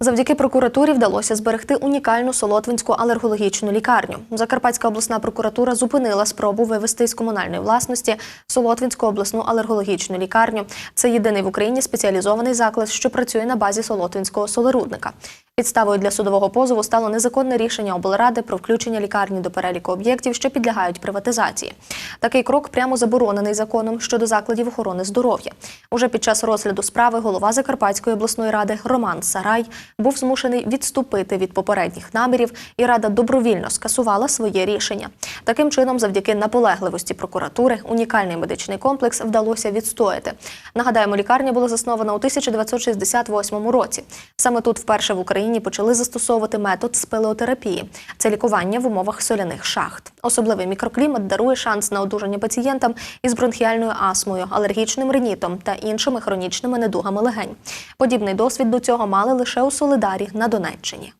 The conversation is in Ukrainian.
Завдяки прокуратурі вдалося зберегти унікальну солотвинську алергологічну лікарню. Закарпатська обласна прокуратура зупинила спробу вивести з комунальної власності Солотвинську обласну алергологічну лікарню. Це єдиний в Україні спеціалізований заклад, що працює на базі Солотвинського солерудника. Підставою для судового позову стало незаконне рішення облради про включення лікарні до переліку об'єктів, що підлягають приватизації. Такий крок прямо заборонений законом щодо закладів охорони здоров'я. Уже під час розгляду справи голова Закарпатської обласної ради Роман Сарай був змушений відступити від попередніх намірів, і рада добровільно скасувала своє рішення. Таким чином, завдяки наполегливості прокуратури, унікальний медичний комплекс вдалося відстояти. Нагадаємо, лікарня була заснована у 1968 році. Саме тут вперше в Україні почали застосовувати метод спелеотерапії. Це лікування в умовах соляних шахт. Особливий мікроклімат дарує шанс на одужання пацієнтам із бронхіальною астмою, алергічним ринітом та іншими хронічними недугами легень. Подібний досвід до цього мали лише у Солидарі на Донеччині.